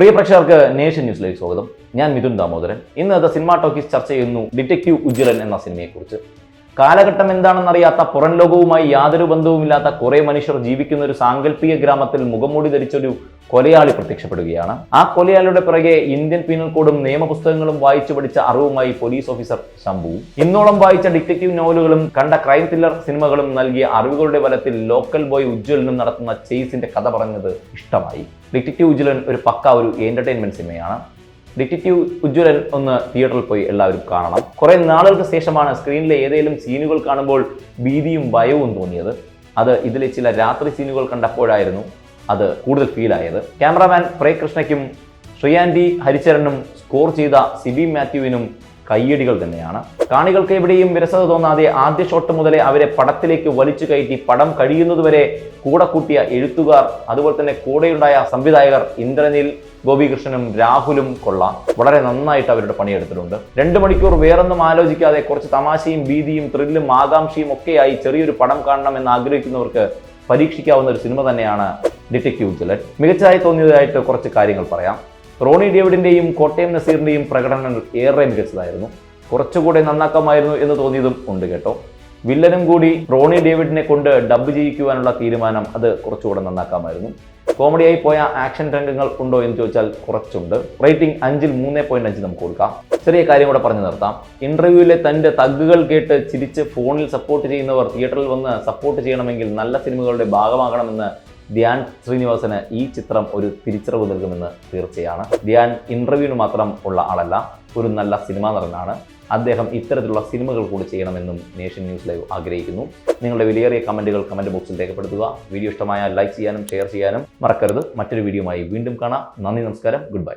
പ്രിയ പ്രേക്ഷകർക്ക് നേഷൻ ന്യൂസിലേക്ക് സ്വാഗതം. ഞാൻ മിഥുൻ ദാമോദരൻ. ഇന്ന് ദ സിനിമ ടോക്കീസ് ചർച്ച ചെയ്യുന്നു ഡിറ്റക്റ്റീവ് ഉജ്ജ്വലൻ എന്ന സിനിമയെക്കുറിച്ച്. കാലഘട്ടം എന്താണെന്നറിയാത്ത പുറം ലോകവുമായി യാതൊരു ബന്ധവുമില്ലാത്ത കുറെ മനുഷ്യർ ജീവിക്കുന്ന ഒരു സാങ്കല്പിക ഗ്രാമത്തിൽ മുഖംമൂടി ധരിച്ചൊരു കൊലയാളി പ്രത്യക്ഷപ്പെടുകയാണ്. ആ കൊലയാളിയുടെ പിറകെ ഇന്ത്യൻ പീനൽ കോഡും നിയമപുസ്തകങ്ങളും വായിച്ചു പഠിച്ച അറിവുമായി പോലീസ് ഓഫീസർ ശംഭുവും ഇന്നോളം വായിച്ച ഡിറ്റക്റ്റീവ് നോവലുകളും കണ്ട ക്രൈം ത്രില്ലർ സിനിമകളും നൽകിയ അറിവുകളുടെ ബലത്തിൽ ലോക്കൽ ബോയ് ഉജ്ജ്വലനും നടത്തുന്ന ചേസിന്റെ കഥ പറഞ്ഞത് ഇഷ്ടമായി. ഡിറ്റക്റ്റീവ് ഉജ്ജ്വലൻ ഒരു പക്ക ഒരു എന്റർടൈൻമെന്റ് സിനിമയാണ് ഡിറ്റക്റ്റീവ് ഉജ്ജ്വലൻ ഒന്ന് തിയേറ്ററിൽ പോയി എല്ലാവരും കാണണം. കുറേ നാളുകൾക്ക് ശേഷമാണ് സ്ക്രീനിലെ ഏതെങ്കിലും സീനുകൾ കാണുമ്പോൾ ഭീതിയും ഭയവും തോന്നിയത്. അത് ഇതിലെ ചില രാത്രി സീനുകൾ കണ്ടപ്പോഴായിരുന്നു അത് കൂടുതൽ ഫീൽ ആയത് ക്യാമറാമാൻ പ്രേ കൃഷ്ണയ്ക്കും ശ്രീയാൻഡി ഹരിചരനും സ്കോർ ചെയ്ത സിബി മാത്യുവിനും കയ്യടികൾ തന്നെയാണ്. കാണികൾക്ക് എവിടെയും വിരസത തോന്നാതെ ആദ്യ ഷോട്ട് മുതലേ അവരെ പടത്തിലേക്ക് വലിച്ചു കയറ്റി പടം കഴിയുന്നതുവരെ കൂടെ കൂട്ടിയ എഴുത്തുകാർ അതുപോലെ തന്നെ കൂടെയുണ്ടായ സംവിധായകർ ഇന്ദ്രനിൽ ഗോപികൃഷ്ണനും രാഹുലും കൊള്ളാം. വളരെ നന്നായിട്ട് അവരുടെ പണിയെടുത്തിട്ടുണ്ട് രണ്ട് മണിക്കൂർ വേറൊന്നും ആലോചിക്കാതെ കുറച്ച് തമാശയും ഭീതിയും ത്രില്ലും ആകാംക്ഷയും ഒക്കെയായി ചെറിയൊരു പടം കാണണം എന്ന് ആഗ്രഹിക്കുന്നവർക്ക് പരീക്ഷിക്കാവുന്ന ഒരു സിനിമ തന്നെയാണ് ഡിറ്റക്റ്റീവ് ഉജ്ജ്വലൻ മികച്ചതായി തോന്നിയതായിട്ട് കുറച്ച് കാര്യങ്ങൾ പറയാം. റോണി ഡേവിഡിന്റെയും കോട്ടയം നസീറിന്റെയും പ്രകടനങ്ങൾ ഏറെ മികച്ചതായിരുന്നു. കുറച്ചുകൂടെ നന്നാക്കാമായിരുന്നു എന്ന് തോന്നിയതും ഉണ്ട് കേട്ടോ. വില്ലനും കൂടി റോണി ഡേവിഡിനെ കൊണ്ട് ഡബ് ചെയ്യിക്കുവാനുള്ള തീരുമാനം അത് കുറച്ചുകൂടെ നന്നാക്കാമായിരുന്നു. കോമഡിയായി പോയ ആക്ഷൻ രംഗങ്ങൾ ഉണ്ടോ എന്ന് ചോദിച്ചാൽ കുറച്ചുണ്ട്. റേറ്റിംഗ് അഞ്ചിൽ മൂന്ന് പോയിന്റ് അഞ്ച് നമുക്ക് കൊടുക്കാം. ചെറിയ കാര്യം കൂടെ പറഞ്ഞു നിർത്താം. ഇന്റർവ്യൂവിലെ തന്റെ തഗ്ഗുകൾ കേട്ട് ചിരിച്ച് ഫോണിൽ സപ്പോർട്ട് ചെയ്യുന്നവർ തിയേറ്ററിൽ വന്ന് സപ്പോർട്ട് ചെയ്യണമെങ്കിൽ നല്ല സിനിമകളുടെ ഭാഗമാകണമെന്ന് ധ്യാൻ ശ്രീനിവാസന് ഈ ചിത്രം ഒരു തിരിച്ചറിവ് നൽകുമെന്ന് തീർച്ചയാണ്. ധ്യാൻ ഇന്റർവ്യൂവിന് മാത്രം ഉള്ള ആളല്ല ഒരു നല്ല സിനിമാ നടനാണ്. അദ്ദേഹം ഇത്തരത്തിലുള്ള സിനിമകൾ കൂടി ചെയ്യണമെന്നും നേഷൻ ന്യൂസ് ലൈവ് ആഗ്രഹിക്കുന്നു. നിങ്ങളുടെ വിലയേറിയ കമന്റുകൾ കമന്റ് ബോക്സിൽ രേഖപ്പെടുത്തുക. വീഡിയോ ഇഷ്ടമായ ലൈക്ക് ചെയ്യാനും ഷെയർ ചെയ്യാനും മറക്കരുത്. മറ്റൊരു വീഡിയോയുമായി വീണ്ടും കാണാം. നന്ദി നമസ്കാരം. Good bye.